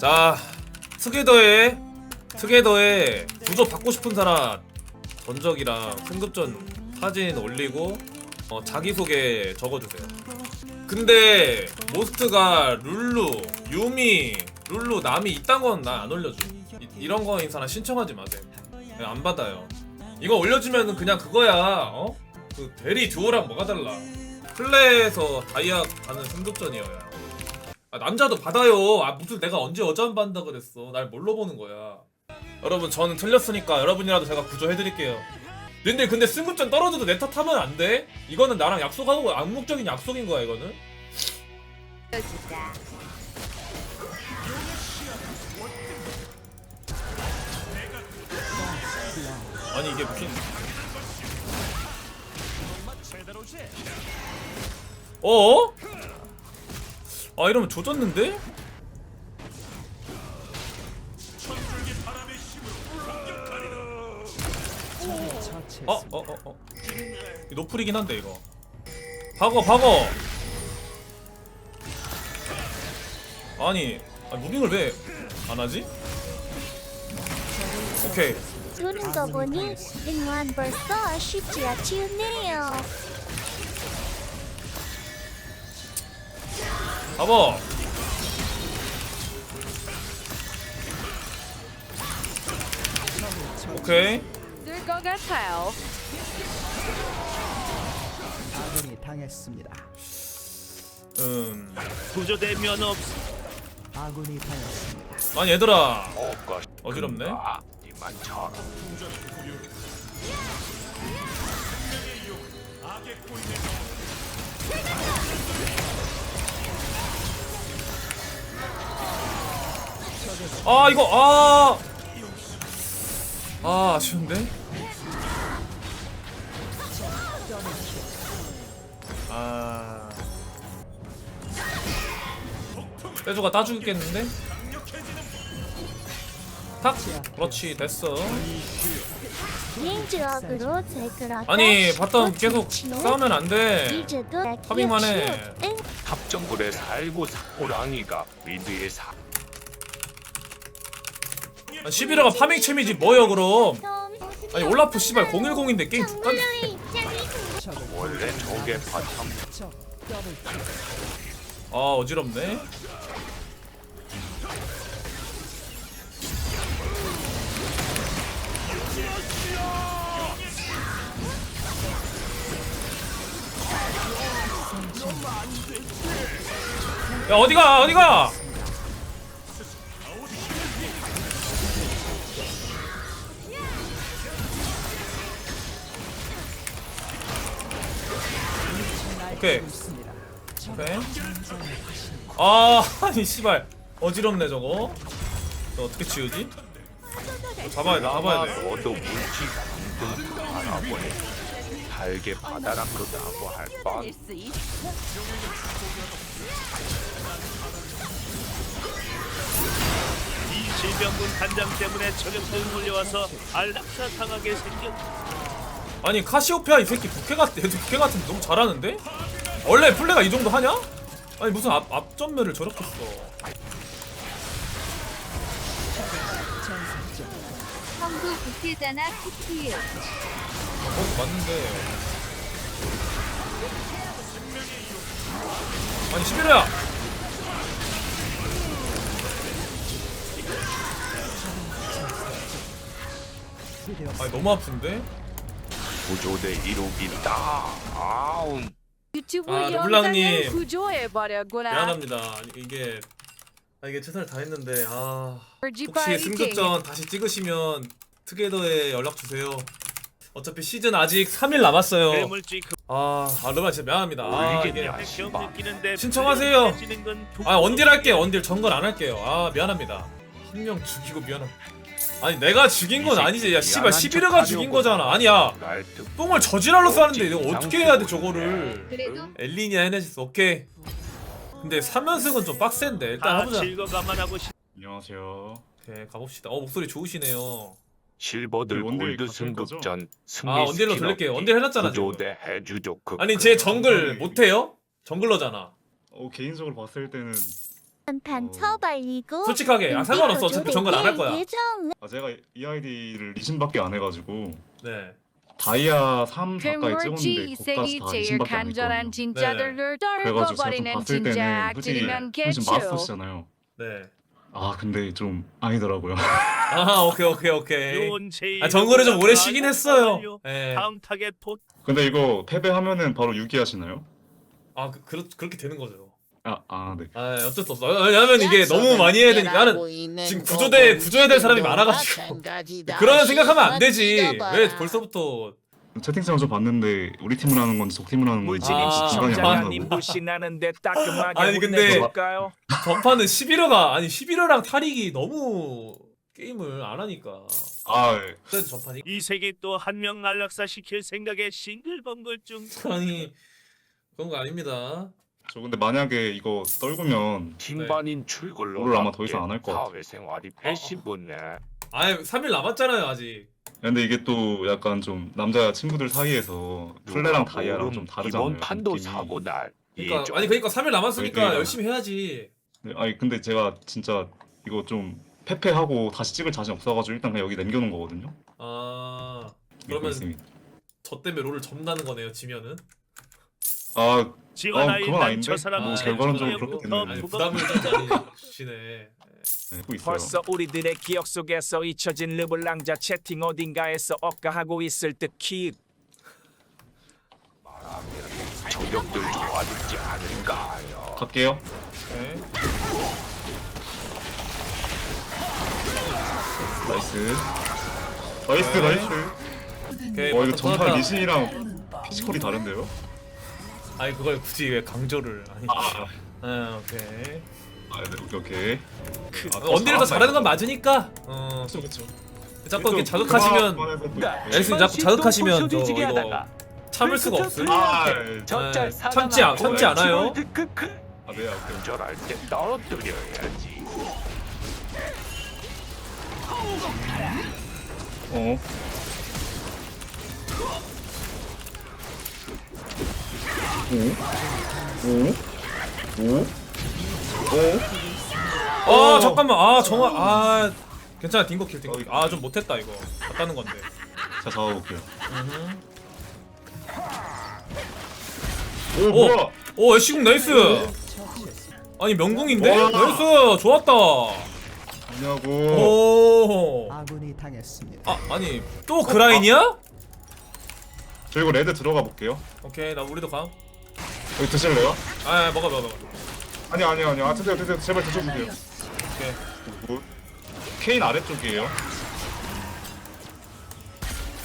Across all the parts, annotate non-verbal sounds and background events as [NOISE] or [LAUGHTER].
자 투게더에 투게더에 구조 받고 싶은 사람 전적이랑 승급전 사진 올리고 어, 자기소개 적어주세요. 근데 모스트가 룰루 유미 룰루 남이 이딴 건 나 안 올려줘. 이, 이런 거 인 사람 신청하지 마세요. 네, 안 받아요. 이거 올려주면은 그냥 그거야 어? 그 대리 듀오랑 뭐가 달라? 플레이에서 다이아 가는 승급전이어야 아, 남자도 받아요. 아 무슨 내가 언제 여자만 받는다 그랬어. 날 뭘로 보는 거야. 여러분 저는 틀렸으니까 여러분이라도 제가 구조해드릴게요. 근데 근데 승급전 떨어져도 내 탓하면 안 돼? 이거는 나랑 약속하고 암묵적인 약속인 거야 이거는. 아니 이게 무슨? 어? 아 이러면 조졌는데? 어? 어? 어? 어? 이 노플이긴 한데 이거 박어 박어 아니 아, 무빙을 왜 안하지? 오케이 두는 거 보니 링완 벌써 쉽지 않지네요. 잡아 오케이 늘것 같아요. 아군이 당했습니다. 음 구조대면 없. 아군이 당했습니다. 아니 얘들아 어지럽네 이만처 아 이거 아. 아 아쉬운데? 아. 빼줘가 따주겠는데? 탁! 그렇지 됐어 개인적으로 제그라 아니 바텀 계속 싸우면 안돼 이제도 파밍만 해. 응, 탑정글에 살고 사 호랑이가 미드에 사. 11호가 파밍 챔이지 뭐여 그럼? 좀 아니 올라프 씨발 010인데 게임 적을 원래 저게 킬. 아 어지럽네. 야 어디가 어디가 아 [LAUGHS] 아니 씨발 어지럽네 저거 저 어떻게 치우지? 어, 잡아야 돼 잡아야 돼 너도 물지 감동 알아보네. 달게 바다라고다고 할 뻔. 이 질병군 단장 때문에 저격들 몰려와서 안락사 당하게 생겼. 아니 카시오페아 이 새끼 부캐 같 얘도 부캐 같은데 너무 잘하는데? 원래 플레가 이 정도 하냐? 아니 무슨 앞, 앞전멸을 저렇게 써 성도 국회잖아 쿠키. 어 맞는데 아니 11호야 아니 너무 아픈데? 구조대 이룩이다. 아우. 유튜브 아, 영상을 르블랑님. 구조해버렸구나. 미안합니다 아니, 이게 아 이게 최선을 다했는데 아 혹시. 승급전 다시 찍으시면 투게더에 연락 주세요. 어차피 시즌 아직 3일 남았어요. 아, 아 르바 진짜 미안합니다. 아, 이게. 느끼는데 신청하세요. 아 원딜 할게. 원딜 정글 안 할게요. 아 미안합니다. 한 명 죽이고 미안함. 아니 내가 죽인 건 아니지. 야 씨발 11회가 죽인 거잖아. 아니야. 똥을 저지랄로 싸는데 내가 어떻게 해야 돼 저거를? 그래도 엘리니아 헤네시스 오케이. 근데 3연승은 좀 빡센데 일단 다 해보자. 즐거가만 하고 싶. 안녕하세요. 오케이 가봅시다. 어 목소리 좋으시네요. 실버들 그 원딜 골드? 승급전 승리 아 원딜로 돌릴게요. 원딜 해놨잖아. 지금. 그 아니 제 정글 못해요? 정글러잖아. 어, 개인적으로 봤을 때는 판 처발리고 솔직하게 아 상관없어 어차피 정글 안할 거야 예정 아 제가 이 아이디를 리신밖에 안 해가지고 네 다이아 3그 가까이 찍었는데 거기까지 다 리신밖에 안 했거든요. 진짜들을 그래가지고 제가 좀 봤을 때는 솔직히 개추 마스터시잖아요. 네. 아 근데 좀 아니더라고요. [LAUGHS] 아 오케이 오케이 오케이 아 정글을 좀 오래 쉬긴 했어요 예. 다음 타겟 포 근데 이거 패배하면은 바로 유기하시나요? 아 그, 그렇, 그렇게 되는 거죠 아, 아 네. 아 어쩔 수 없어 왜냐면 이게 너무 많이 해야 되니까. 나는 지금 구조대 구조해야 될 사람이 많아가지고. 그런 생각하면 안 되지. 왜 벌써부터 채팅창을 좀 봤는데 우리 팀을 하는 건지 적 팀을 하는 건지 아, 기간이 시청자가 안님 나고 무신하는데 따끔하게 아니, 근데-? 전파는 11호가 아니 11호랑 타릭이 너무 게임을 안 하니까. 아 예. 그래도 전파니 이 세계 또 한 명 안락사 시킬 생각에 싱글벙글 중. 아니 그런 거 아닙니다 저 근데 만약에 이거 떨구면 팀반인 출근로 롤을 아마 더 이상 안할것 같아. 사회생활이 배신분네 아니 3일 남았잖아요 아직 근데 이게 또 약간 좀 남자 친구들 사이에서 플레랑 다이아랑 좀 다르잖아요. 이번 판도 느낌이. 사고 날 그러니까 예정. 아니 그러니까 3일 남았으니까 그러니까. 열심히 해야지 네, 아니 근데 제가 진짜 이거 좀 패패하고 다시 찍을 자신 없어가지고 일단 그냥 여기 남겨놓은 거거든요. 아 그러면. 저 때문에 롤을 접나는 거네요 지면은 아 지원아 어, 그건 아닌데? 저 사람 뭐 아, 결과는 좀 그렇게 됐네. 아니 부부- 부담을 주시네 네, 있어요. 벌써 우리들의 기억 속에서 잊혀진 르블랑자 채팅 어딘가에서 억가하고 있을 듯 키. 저격들 좋아하지 않은가요? 갈게요. 네. 나이스. 나이스 네. 나이스. 오케이 와 이거 맞다, 전파 맞다. 리신이랑 피지컬이 다른데요? 아니 그걸 굳이 왜 강조를 아니? 아, 아 오케이. 아 네, 오케이 오케이. 아, 원딜을 더 잘하는 건 맞으니까. 어 그렇죠 그렇죠. 자꾸 이렇게 자극하시면 앨슨 자꾸 자극하시면 저 뒤지게 이거 참을 수가 없음 아, 네, 젖잘 참지 않 참지 않아요. 아 네, 오케이. 안전할 때 떨어뜨려야지. 어. 오? 오? 오? 오? 아 잠깐만 아 정말 아 괜찮아 딩거킬 딩거킬 아좀 못했다 이거 봤다는 건데 자 잡아볼게요. 오, 오! 뭐야? 오 애쉬궁 나이스 아니 명궁인데 와. 나이스 좋았다 아니냐고. 오 아군이 당했습니다. 아 아니 또 그라인이야? 저 이거 레드 들어가 볼게요. 오케이 나 우리도 가. 여기 드실래요? 아 먹어 먹어 먹어. 아니 아니 아니. 아 드세요 드세요. 제발 드셔주세요. 오케이. 굿. 케인 아래쪽이에요.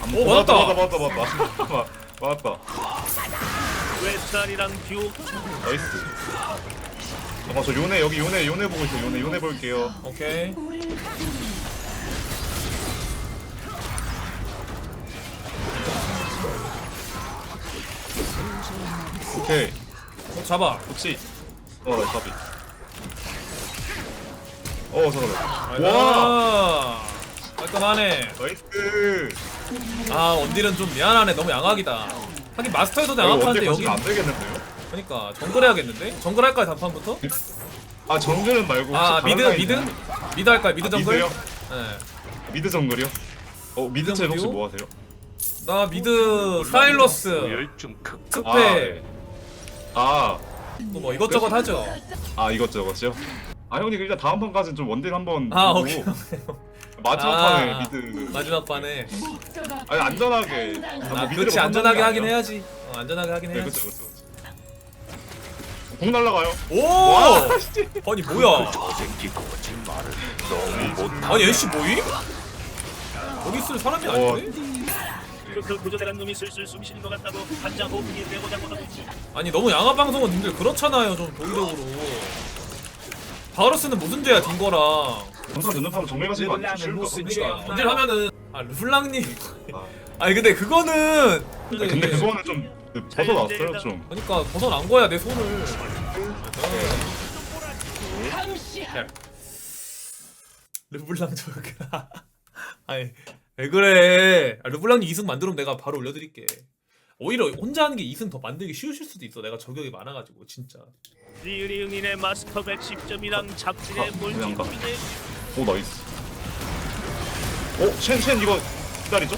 안 오, 먹- 맞았다. 맞다 맞다 맞다 맞다. 맞다. [LAUGHS] 웨스트란이랑 듀오 나이스. 잠깐 저 요네 여기 요네 요네 보고 있어요. 요네 요네 볼게요. 오케이. 오케이. 어, 잡아. 혹시 어 까비. 어 잠깐만. 와. 와. 깔끔하네. 나이스. 아 원딜은 좀 미안하네. 너무 양악이다. 하긴 마스터에도 이거 양악한데 여기. 안 되겠는데요? 그러니까 정글 해야겠는데? 정글 할까요 단판부터? 아 정글은 말고 아 혹시 미드 다른 미드 미드 할까요? 미드 아, 정글? 미드요? 네. 미드 정글이요? 어 미드 체 혹시 정글이요? 뭐 하세요? 나 미드 사일러스, 열중 크 스페 아, 또뭐 이것저것 하죠. 아 이것저것요? 아 형님 일단 다음 판까지는 좀 원딜 한번 아 보고 오케이. 마지막 아, 판에 미드 마지막 판에. 아니 안전하게 아 그렇지 안전하게 하긴 해야지. 어, 안전하게 하긴 네 해야지. 그쵸 그쵸 공 날라가요 오! 와 아니 뭐야? 저 새끼 거짓말을 너무 못. 아니 애쉬 뭐임? 여기 있을 사람이 아닌데? 그, 그 구조대란 놈이 슬슬 숨 쉬는 것 같다고 한장 호흡이 되고자고 하고 있지 아니 너무 양아 방송은 님들 그렇잖아요 좀 도의적으로. 바우러스는 무슨 죄야 딩거랑. 전사 듣는 판은 정밀 가시는 거 그러니까. 언딜 하면은 아 르블랑님. 아. [LAUGHS] 아니 근데 그거는. 근데 그거는 좀 벗어났어요 좀 그러니까 벗어난 거야 내 손을. 르블랑 저렇게. [LAUGHS] 아니 왜 그래? 아, 르블랑님 이승 만들면 내가 바로 올려드릴게. 오히려 혼자 하는 게 2승 더 만들기 쉬우실 수도 있어. 내가 저격이 많아가지고 진짜. 리을이 응인의 마스터 110점이랑 잡진의 아, 그냥 가. 오 나이스. 오 쉔, 쉔 이거 기다리죠?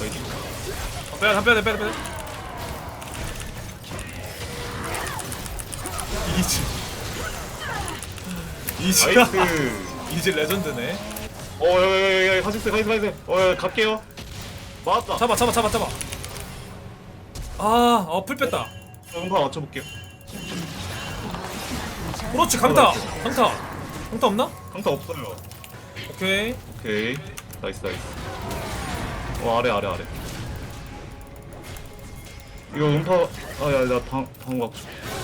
나이스. 어, 빼야 돼 빼야 돼 빼야 돼 빼야 돼. 이지. [LAUGHS] 이지 나이스. 이지 레전드네 어, 어여여여 가지세 가지세 가지세 어 갈게요. 맞았다. 잡아 잡아 잡아 잡아. 아어풀 뺐다. 음파 맞춰볼게요. 그렇지 강타. 강타. 강타 없나? 강타 없어요. 오케이. 오케이. 나이스 나이스. 어 아래 아래 아래. 이거 음파 아 야 나 방방 갖고 싶어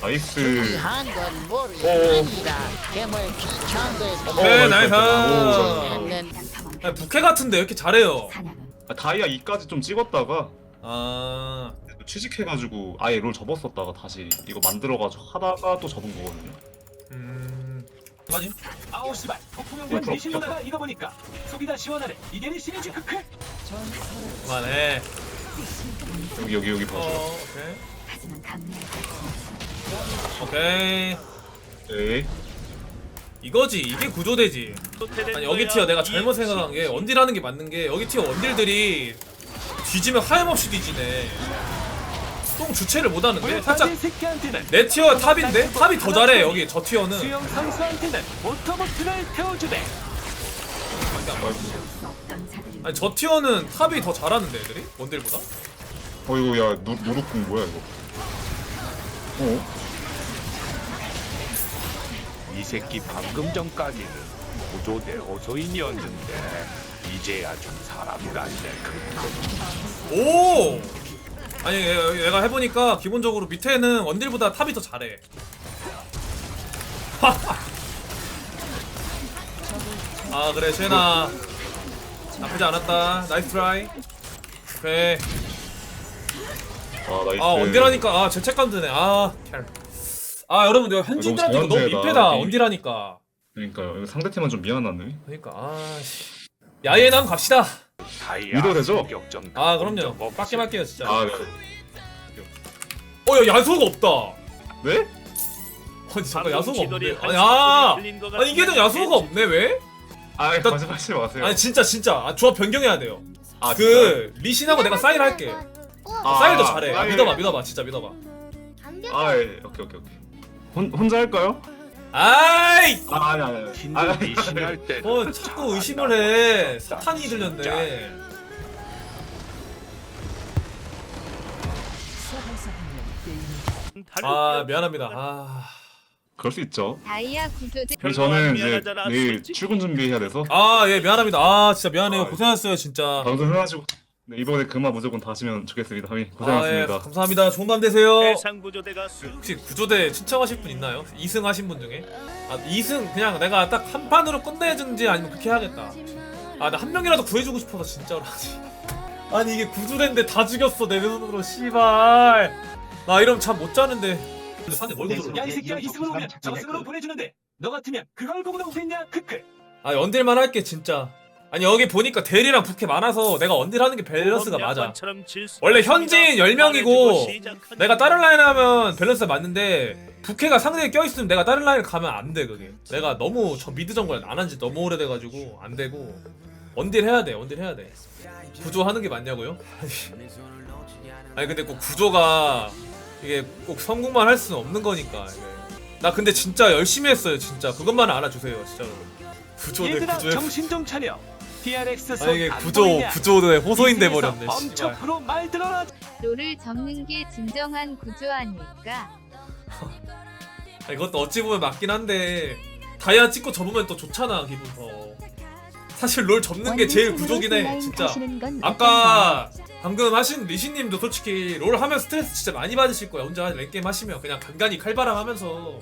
나이스. 한건 오. 모르겠습니다. 괴물 귀천도 네 어, 나이스. 오. 있는 야, 부캐 같은데 왜 이렇게 잘해요? 아, 다이아 2까지 좀 찍었다가 아. 취직해가지고 아예 롤 접었었다가 다시 이거 만들어가지고 하다가 또 접은 거거든요. 음... 맞지? 아우 씨발. 네, 폭풍형과 그럼- 리신로다가 이거 보니까 속이 다 시원하네. 이게 네 시리즈 크크. 그만해. 여기 여기 여기 어 봐줘. 오케이 오케이. 오케이 이거지 이게 구조대지. 아니 여기 티어 내가 잘못 생각한 게 원딜하는 게 맞는 게 여기 티어 원딜들이 뒤지면 하염없이 뒤지네. 똥 주체를 못하는데? 살짝 내 티어 탑인데? 탑이 더 잘해 여기. 저 티어는. 수영 선수한테는 오토버튼을 태워주대 아니 저 티어는 탑이 더 잘하는데 애들이? 원딜보다? 어 이거 야 누, 누룩궁 뭐야 이거 어? 이 새끼 방금 전까지는 구조대 호소인이었는데 이제야 좀 사람이 같네. 그 오! 아니 얘- 얘가 해보니까 기본적으로 밑에는 원딜보다 탑이 더 잘해. [LAUGHS] 아 그래 쉐나. 나쁘지 않았다. 나이스 트라이. 오케이 아 나이스. 아 원딜하니까. 아 죄책감 드네. 아 캬. 아 여러분 내가 현진들한테 이거 너무 자연스레다. 민폐다 이- 원딜하니까. 그러니까요 이거 상대팀은 좀 미안하네. 그러니까 아씨. 한번 갑시다? 격전 아 그럼요. 빡게 할게요 진짜. 아 어야 야수가 없다. 네? 아니 잠깐 야수가 없네. 아니 아! 아니 이게 좀 야수가 없네 왜? 아 일단- 거짓말하지 마세요. 아니 진짜 진짜. 아, 조합 변경해야 돼요. 아 그 리신하고 내가 사인 할게 아, 사인도 잘해. 아. 믿어봐 믿어봐 진짜 믿어봐. 아 예, 오케이 오케이 오케이. 혼, 혼자 할까요? 아이! 아 아니 아니 아니. 흰도 아니, 아니, 리신할 때. 뭐 자꾸 의심을 해. 사탄이 들렸네. 아 미안합니다. 아, 그럴 수 있죠. 다이아 구조대. 그리고 저는 이제 미안하잖아, 내일 솔직히. 출근 준비해야 돼서. 아, 예, 미안합니다. 아, 진짜 미안해요. 아, 고생하셨어요, 진짜. 방송 해가지고 네, 이번에 그만 무조건 다시면 좋겠습니다 형님 아, 예, 고생하셨습니다 감사합니다. 좋은 밤 되세요. 해상 구조대가 수 혹시 구조대 신청하실 분 있나요? 2승 하신 분 중에? 아, 2승 그냥 내가 딱 한 판으로 끝내준지 아니면 그렇게 해야겠다. 아, 나 한 명이라도 구해주고 싶어서 진짜로. [LAUGHS] 아니, 이게 구조대인데 다 죽였어, 내 눈으로. 씨발. 나 이러면 잠 못 자는데. 근데 산에 뭘 들어? 야이 새끼야 이승으로 오면 저승으로 보내주는데 너 같으면 그걸 보고도 웃겠냐 크크 아, 언딜만 할게, 진짜. 아니, 여기 보니까 대리랑 부캐 많아서 내가 언딜 하는 게 밸런스가 맞아. 원래 현지인 10명이고 내가 다른 라인 하면 밸런스가 맞는데 부캐가 상대에 껴있으면 내가 다른 라인을 가면 안 돼 그게. 내가 너무 저 미드 정글 안 한 지 너무 오래돼가지고 안 되고 원딜 해야 돼 원딜 해야 돼. 구조 하는 게 맞냐고요? [LAUGHS] 아니 근데 꼭 구조가 이게 꼭 성공만 할 수는 없는 거니까 이게. 나 근데 진짜 열심히 했어요 진짜. 그것만 알아주세요 진짜로. 구조 대 얘들아 구조에 정신 좀 차려 DRX 아 이게 구조? 구조대 호소인 돼 버렸네 씨발 프로 말 들어라. 롤을 접는 게 진정한 구조 아닐까? 아, 이것도 어찌 보면 맞긴 한데 다이아 찍고 접으면 또 좋잖아 기분 더. 사실 롤 접는 게 제일 구조긴 해 진짜. 아까 방금 하신 리신님도 솔직히 롤 하면 스트레스 진짜 많이 받으실 거야. 혼자 랭게임 하시면 그냥 간간히 칼바람 하면서.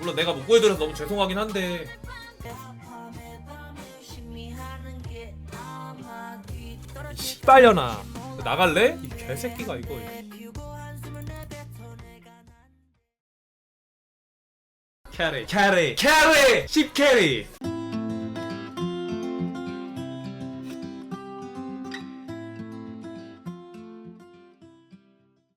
물론 내가 못 구해드려서 너무 죄송하긴 한데 씨발려나 나갈래? 이 개새끼가 이거. 캐리 캐리 캐리 10캐리